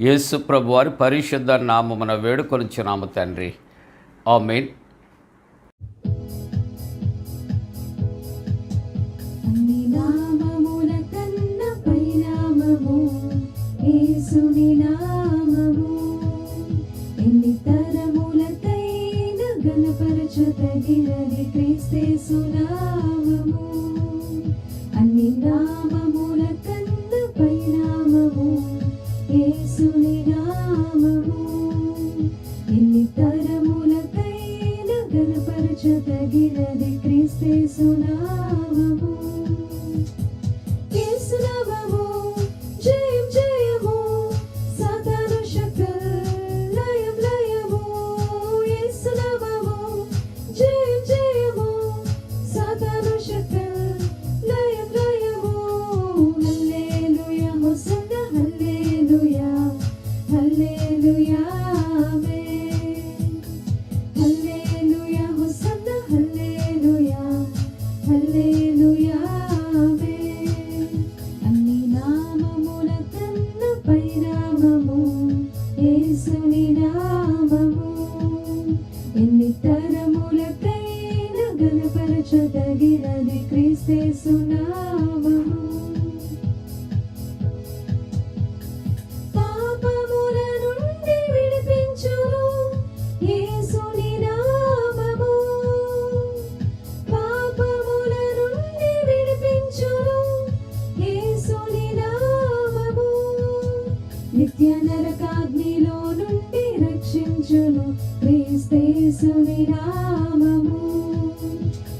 యేసు ప్రభు వారి పరిశుద్ధ నామమున వేడుకొనిచ్చున్నాము తండ్రి. ఆమెన్. నామము ఎన్ని తరములకైనా గణపరచదగినది క్రీస్తేసు.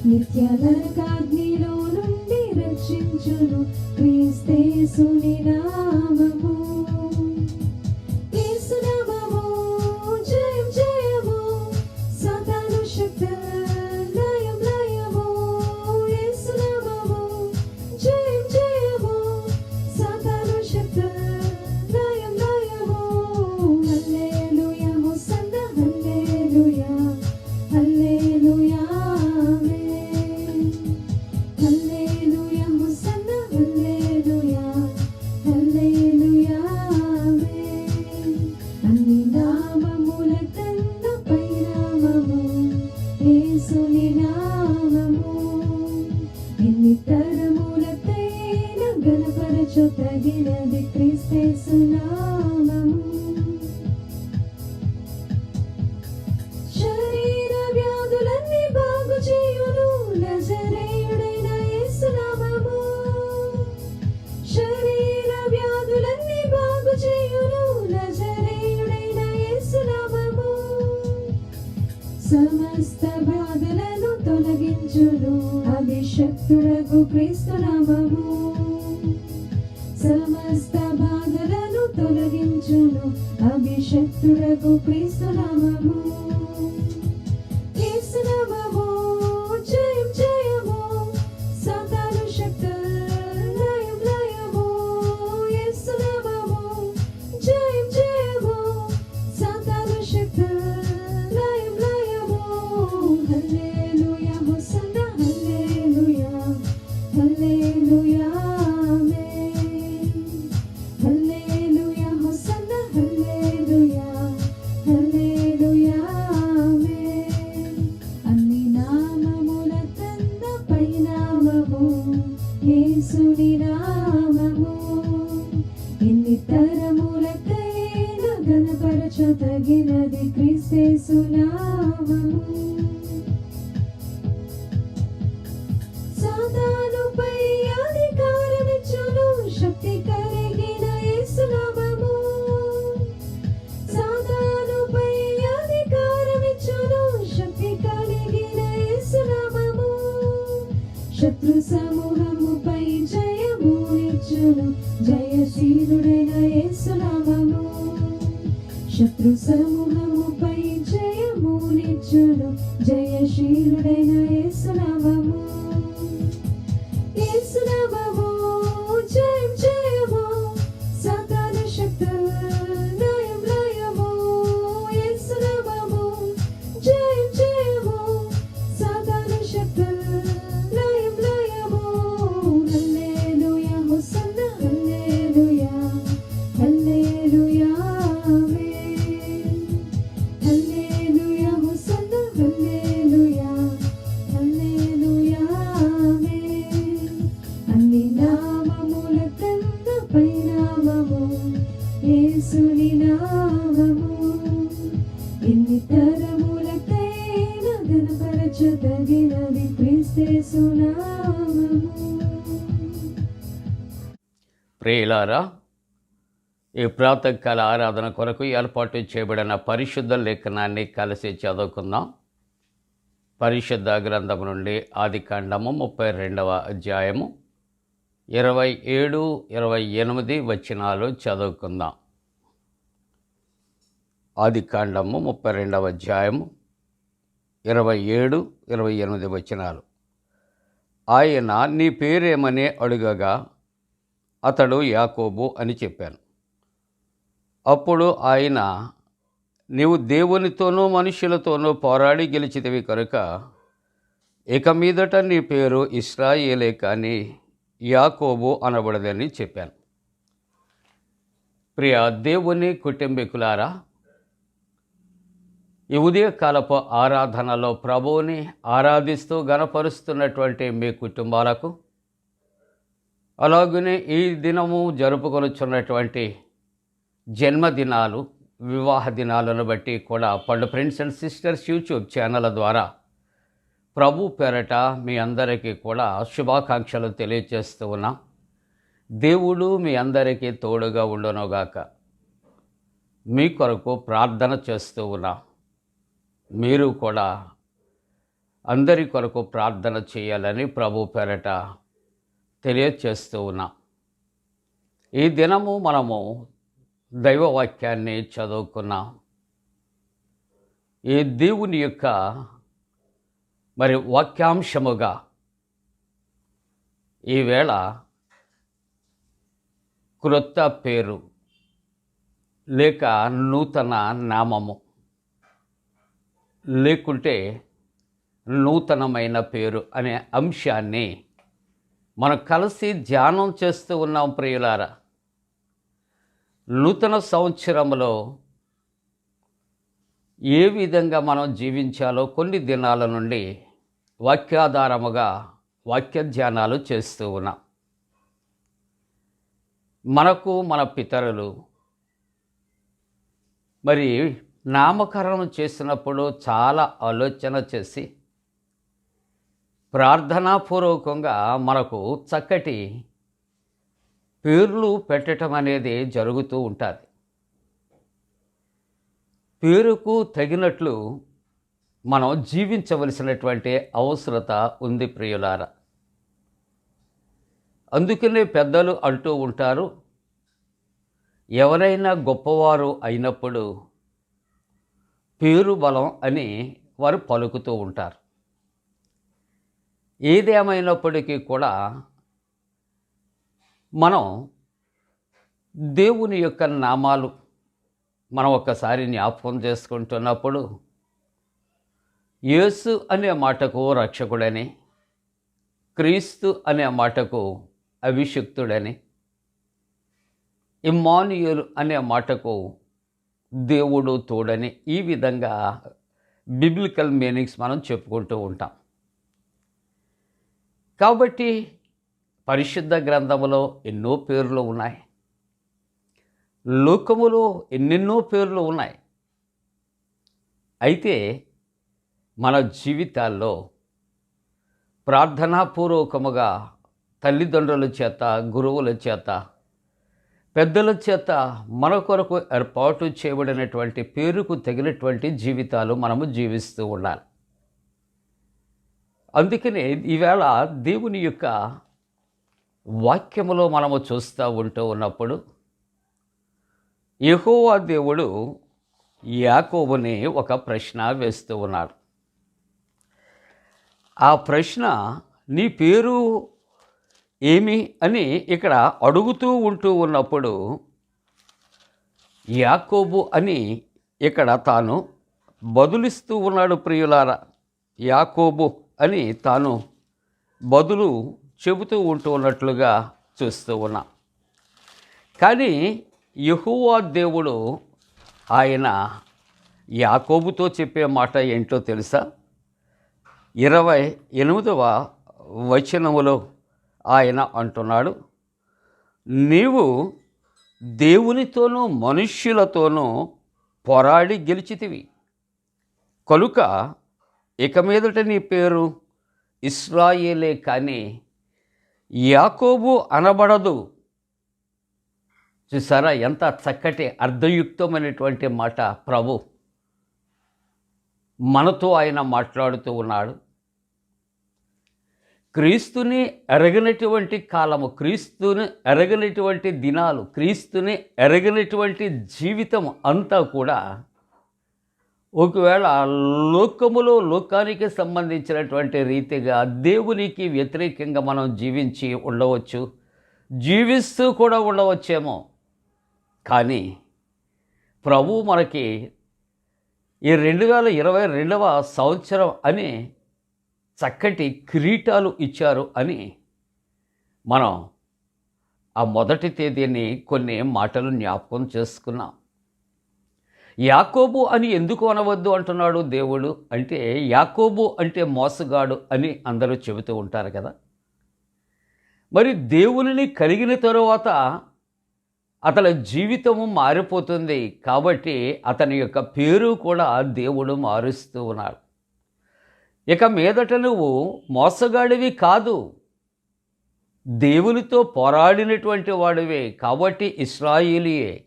నిత్యనరకాగ్నిలో నుండి రక్షించును క్రీస్తేసుని నామము. శత్రు సమూహముపై జయము ఇచ్చును. జయశీలుడైన యేసునామము శత్రు సమూహ నామము. ఎన్ని తరములకైనా గణపరచదగినది క్రీస్తేసు నామము. ప్రేలారా ఈ ప్రాతకాల ఆరాధన కొరకు ఏర్పాటు చేయబడిన పరిశుద్ధ లేఖనాన్ని కలిసి చదువుకుందాం. పరిశుద్ధ గ్రంథం నుండి ఆది కాండము ముప్పై రెండవ అధ్యాయము ఇరవై ఏడు ఇరవై ఎనిమిది వచనాలు చదువుకుందాం. ఆది కాండము ముప్పై రెండవ అధ్యాయము ఇరవై ఏడు ఇరవై ఎనిమిది వచనాలు. ఆయన నీ పేరేమని అడుగగా అతడు యాకోబు అని చెప్పాను. అప్పుడు ఆయన నీవు దేవునితోనూ మనుషులతోనూ పోరాడి గెలిచితివి కనుక ఇక మీదట నీ పేరు ఇస్రాయేలే కానీ యాకోబు అనబడదని చెప్పాను. ప్రియ దేవుని కుటుంబీకులారా ఈ ఉదయకాలపు ఆరాధనలో ప్రభువుని ఆరాధిస్తూ గనపరుస్తున్నటువంటి మీ కుటుంబాలకు అలాగనే ఈ దినము జరుపుకొనుచున్నటువంటి జన్మదినాలు వివాహ దినాలను బట్టి కూడా పండు friends and sisters YouTube channel ద్వారా ప్రభు పేరట మీ అందరికీ కూడా శుభాకాంక్షలు తెలియజేస్తూ ఉన్నా. దేవుడు మీ అందరికీ తోడుగా ఉండనుగాక. మీ కొరకు ప్రార్థన చేస్తూ ఉన్నా. మీరు కూడా అందరి కొరకు ప్రార్థన చేయాలని ప్రభు పేరట తెలియచేస్తూ ఉన్నా. ఈ దినము మనము దైవవాక్యాన్ని చదువుకున్నాం. ఈ దేవుని యొక్క మరి వాక్యాంశముగా ఈవేళ క్రొత్త పేరు లేక నూతన నామము లేకుంటే నూతనమైన పేరు అనే అంశాన్ని మనం కలిసి ధ్యానం చేస్తూ ఉన్నాం ప్రియులారా. నూతన సంవత్సరంలో ఏ విధంగా మనం జీవించాలో కొన్ని దినాల నుండి వాక్యాధారముగా వాక్య ధ్యానాలు చేస్తూ ఉన్నాం. మనకు మన పితరులు మరి నామకరణం చేసినప్పుడు చాలా ఆలోచన చేసి ప్రార్థనాపూర్వకంగా మనకు చక్కటి పేర్లు పెట్టడం అనేది జరుగుతూ ఉంటుంది. పేరుకు తగినట్లు మనం జీవించవలసినటువంటి అవసరత ఉంది ప్రియులార. అందుకనే పెద్దలు అంటూ ఉంటారు ఎవరైనా గొప్పవారు అయినప్పుడు పేరు బలం అని వారు పలుకుతూ ఉంటారు. ఏదేమైనప్పటికీ కూడా మనం దేవుని యొక్క నామాలు మనం ఒక్కసారి జ్ఞాపకం చేసుకుంటున్నప్పుడు యేసు అనే మాటకు రక్షకుడని క్రీస్తు అనే మాటకు అభిషిక్తుడని ఇమ్మానుయులు అనే మాటకు దేవుడు తోడని ఈ విధంగా బిబ్లికల్ మీనింగ్స్ మనం చెప్పుకుంటూ ఉంటాం. కాబట్టి పరిశుద్ధ గ్రంథములో ఎన్నో పేర్లు ఉన్నాయి. లోకములో ఎన్నెన్నో పేర్లు ఉన్నాయి. అయితే మన జీవితాల్లో ప్రార్థనాపూర్వకముగా తల్లిదండ్రుల చేత గురువుల చేత పెద్దల చేత మన కొరకు ఏర్పాటు చేయబడినటువంటి పేరుకు తగినటువంటి జీవితాలు మనము జీవిస్తూ ఉండాలి. అందుకనే ఈవేళ దేవుని యొక్క వాక్యములో మనము చూస్తూ ఉంటూ ఉన్నప్పుడు యహోవా దేవుడు యాకోబుని ఒక ప్రశ్న వేస్తూ ఉన్నాడు ఆ ప్రశ్న నీ పేరు ఏమి అని ఇక్కడ అడుగుతూ ఉంటూ ఉన్నప్పుడు యాకోబు అని ఇక్కడ తాను బదులిస్తూ ఉన్నాడు ప్రియులారా. యాకోబు అని తాను బదులు చెబుతూ ఉంటూ ఉన్నట్లుగా చూస్తూ ఉన్నా. కానీ యహువా దేవుడు ఆయన యాకోబుతో చెప్పే మాట ఏంటో తెలుసా? ఇరవై ఎనిమిదవ వచనములో ఆయన అంటున్నాడు. నీవు దేవునితోనూ మనుష్యులతోనూ పోరాడి గెలిచితివి. కనుక ఇక మీదట నీ పేరు ఇస్రాయేలే కానీ యాకోబు అనబడదు. చూసారా ఎంత చక్కటి అర్ధయుక్తమైనటువంటి మాట ప్రభు మనతో ఆయన మాట్లాడుతూ ఉన్నాడు. క్రీస్తుని ఎరగనటువంటి కాలము క్రీస్తుని ఎరగనటువంటి దినాలు క్రీస్తుని ఎరగనటువంటి జీవితం అంతా కూడా ఒకవేళ లోకములో లోకానికి సంబంధించినటువంటి రీతిగా దేవునికి వ్యతిరేకంగా మనం జీవించి ఉండవచ్చు జీవిస్తూ కూడా ఉండవచ్చేమో. కానీ ప్రభు మనకి ఈ రెండు వేల ఇరవై రెండవ సంవత్సరం అని చక్కటి కిరీటాలు ఇచ్చారు అని మనం ఆ మొదటి తేదీని కొన్ని మాటలు జ్ఞాపకం చేసుకున్నాం. యాకోబు అని ఎందుకు అనవద్దు అంటున్నాడు దేవుడు? అంటే యాకోబు అంటే మోసగాడు అని అందరూ చెబుతూ ఉంటారు కదా. మరి దేవుని కలిగిన తరువాత అతని జీవితము మారిపోతుంది కాబట్టి అతని యొక్క పేరు కూడా దేవుడు మారుస్తూ ఉన్నాడు. ఇక మీదట నువ్వు మోసగాడివి కాదు. దేవునితో పోరాడినటువంటి వాడివే కాబట్టి ఇస్రాయిలియే.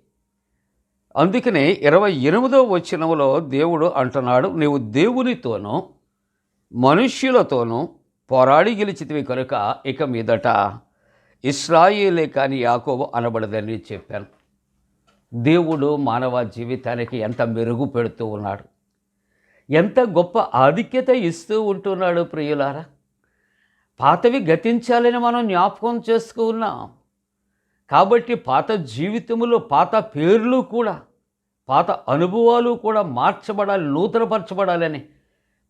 అందుకనే ఇరవై ఎనిమిదో వచ్చినములో దేవుడు అంటున్నాడు నీవు దేవునితోనూ మనుష్యులతోనూ పోరాడి గెలిచితివి కనుక ఇక మీదట ఇస్రాయిలే కానీ యాకోబు అనబడదని చెప్పాను. దేవుడు మానవ జీవితానికి ఎంత మెరుగు పెడుతూ ఉన్నాడు. ఎంత గొప్ప ఆధిక్యత ఇస్తూ ఉంటున్నాడు ప్రియులారా? పాతవి గతించాలని మనం జ్ఞాపకం చేసుకున్నాం. కాబట్టి పాత జీవితంలో పాత పేర్లు కూడా పాత అనుభవాలు కూడా మార్చబడాలి నూతనపరచబడాలని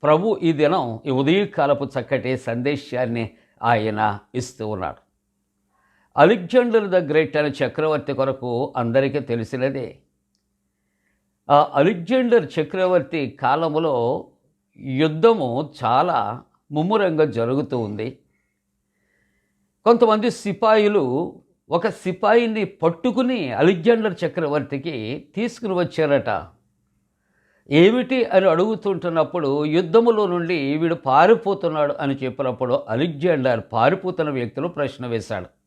ప్రభు ఈ దినం ఈ ఉదయకాలపు చక్కటి సందేశాన్ని ఆయన ఇస్తూ ఉన్నాడు. అలెగ్జాండర్ ద గ్రేట్ అనే చక్రవర్తి కొరకు అందరికీ తెలిసినదే ఆ అలెగ్జాండర్ చక్రవర్తి కాలంలో యుద్ధము చాలా ముమ్మరంగా జరుగుతూ ఉంది. కొంతమంది సిపాయిలు ఒక సిపాయిని పట్టుకుని అలెగ్జాండర్ చక్రవర్తికి తీసుకుని వచ్చారట. ఏమిటి అని అడుగుతుంటున్నప్పుడు యుద్ధములో నుండి వీడు పారిపోతున్నాడు అని చెప్పినప్పుడు అలెగ్జాండర్ పారిపోతున్న వ్యక్తులు ప్రశ్న వేశాడు.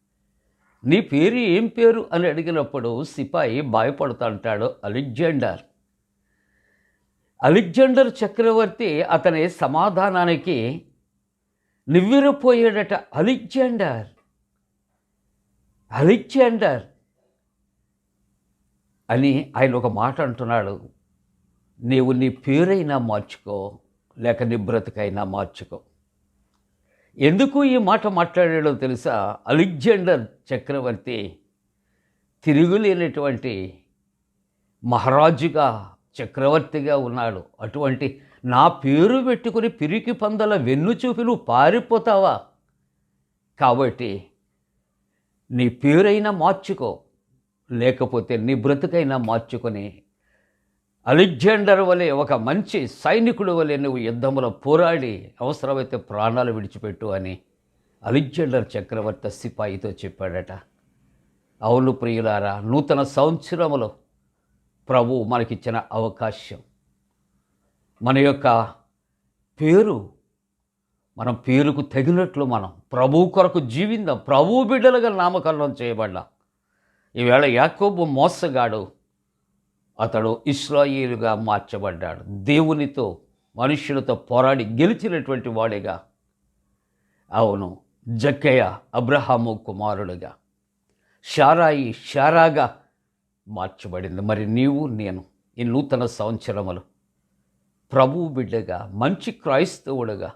నీ పేరు ఏం పేరు అని అడిగినప్పుడు సిపాయి భయపడుతుంటాడు అలెగ్జాండర్. అలెగ్జాండర్ చక్రవర్తి అతని సమాధానానికి నివ్వెరపోయాడట అలెగ్జాండర్. అలెగ్జాండర్ అని ఆయన ఒక మాట అంటున్నాడు. నీవు నీ పేరైనా మార్చుకో లేక నీ బ్రతుకైనా మార్చుకో. ఎందుకు ఈ మాట మాట్లాడాడో తెలుసా? అలెగ్జాండర్ చక్రవర్తి తిరుగులేనటువంటి మహారాజుగా చక్రవర్తిగా ఉన్నాడు. అటువంటి నా పేరు పెట్టుకుని పిరికి పందల వెన్ను చూపి నువ్వు పారిపోతావా? కాబట్టి నీ పేరైనా మార్చుకో లేకపోతే నీ బ్రతుకైనా మార్చుకొని అలెగ్జాండర్ వలె ఒక మంచి సైనికుడు వలె నువ్వు యుద్ధంలో పోరాడి అవసరమైతే ప్రాణాలు విడిచిపెట్టు అని అలెగ్జాండర్ చక్రవర్తి సిపాయితో చెప్పాడట. అవును ప్రియులారా నూతన సంవత్సరములో ప్రభు మనకిచ్చిన అవకాశం. మన యొక్క పేరు మనం పేరుకు తగినట్లు మనం ప్రభు కొరకు జీవిందాం. ప్రభు బిడ్డలుగా నామకరణం చేయబడ్డా. ఈవేళ యాకోబు మోసగాడు అతడు ఇస్రాయిలుగా మార్చబడ్డాడు. దేవునితో మనుష్యులతో పోరాడి గెలిచినటువంటి వాడిగా. అవును జక్కయ్య అబ్రహాము కుమారుడుగా. షారాయి షారాగా మార్చబడింది. మరి నీవు నేను ఈ నూతన సంవత్సరములు ప్రభువు బిడ్డగా మంచి క్రైస్తవుడుగా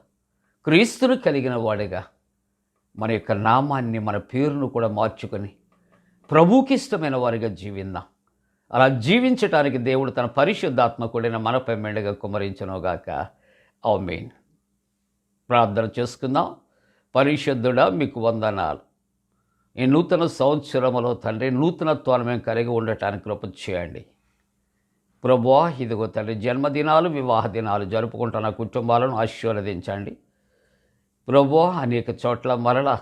క్రీస్తును కలిగిన వాడిగా. మన యొక్క నామాన్ని మన పేరును కూడా మార్చుకొని ప్రభుకి ఇష్టమైన వారిగా జీవిందాం. అలా జీవించటానికి దేవుడు తన పరిశుద్ధాత్మ కూడిన మనపై మెండగా కుమరించనుగాక మెయిన్ ప్రార్థన చేసుకుందాం. పరిశుద్ధుడా మీకు వందనాలు. ఈ నూతన సంవత్సరములో తండ్రి నూతనత్వాన్ని మేము కలిగి ఉండటానికి కృప చేయండి. ప్రభువా ఇదిగో తండ్రి జన్మదినాలు వివాహ దినాలు జరుపుకుంటున్న కుటుంబాలను ఆశీర్వదించండి. ప్రభువా అనేక చోట్ల మరల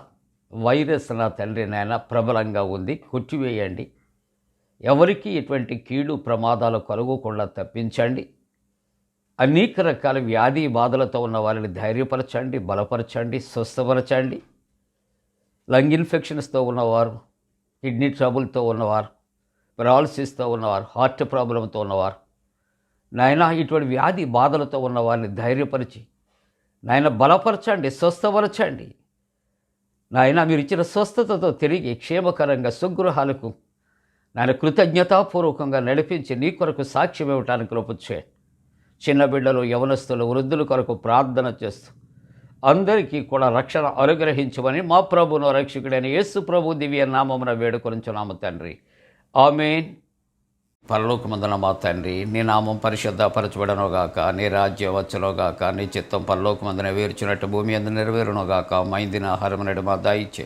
వైరస్ నా తండ్రి నాయన ప్రబలంగా ఉంది. కొట్టివేయండి. ఎవరికి ఎటువంటి కీడు ప్రమాదాలు కలుగకుండా తప్పించండి. అనేక రకాల వ్యాధి బాధలతో ఉన్న వారిని ధైర్యపరచండి బలపరచండి స్వస్థపరచండి. లంగ్ ఇన్ఫెక్షన్స్తో ఉన్నవారు కిడ్నీ ట్రబుల్తో ఉన్నవారు పెరాలసిస్తో ఉన్నవారు హార్ట్ ప్రాబ్లంతో ఉన్నవారు. నాయన ఇటువంటి వ్యాధి బాధలతో ఉన్న వారిని ధైర్యపరిచి నాయన బలపరచండి స్వస్థపరచండి. నాయన మీరు ఇచ్చిన స్వస్థతతో తిరిగి క్షేమకరంగా సుగృహాలకు నాయన కృతజ్ఞతాపూర్వకంగా నడిపించి నీ కొరకు సాక్ష్యం ఇవ్వటానికి రూపొచ్చే చిన్న బిడ్డలు యవనస్తులు వృద్ధుల కొరకు ప్రార్థన చేస్తూ అందరికీ కూడా రక్షణ అనుగ్రహించమని మా ప్రభును రక్షకుడైన యేసు ప్రభు దివ్య నామమున వేడుకొనుచున్నాము తండ్రి. ఆమెన్. పరలోకమందున మా తండ్రి నీ నామం పరిశుద్ధపరచబడనుగాక నీ రాజ్యం వచ్చునుగాక నీ చిత్తం పరలోకమందున వేర్చినట్టు భూమి అందు నెరవేరునుగాక మైందిన ఆహారమునడు మా దాయిచ్చే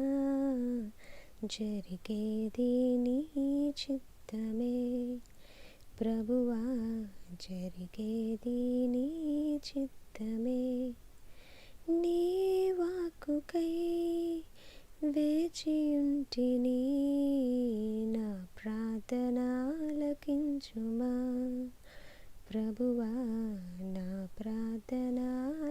జరిగేది నీ చిత్తమే. ప్రభువా జరిగేది నీ చిత్తమే. నీ వాక్కుకై వేచియుంటిని నా ప్రార్థనాలకించుమా. ప్రభువా నా ప్రార్థనాలకించుమా.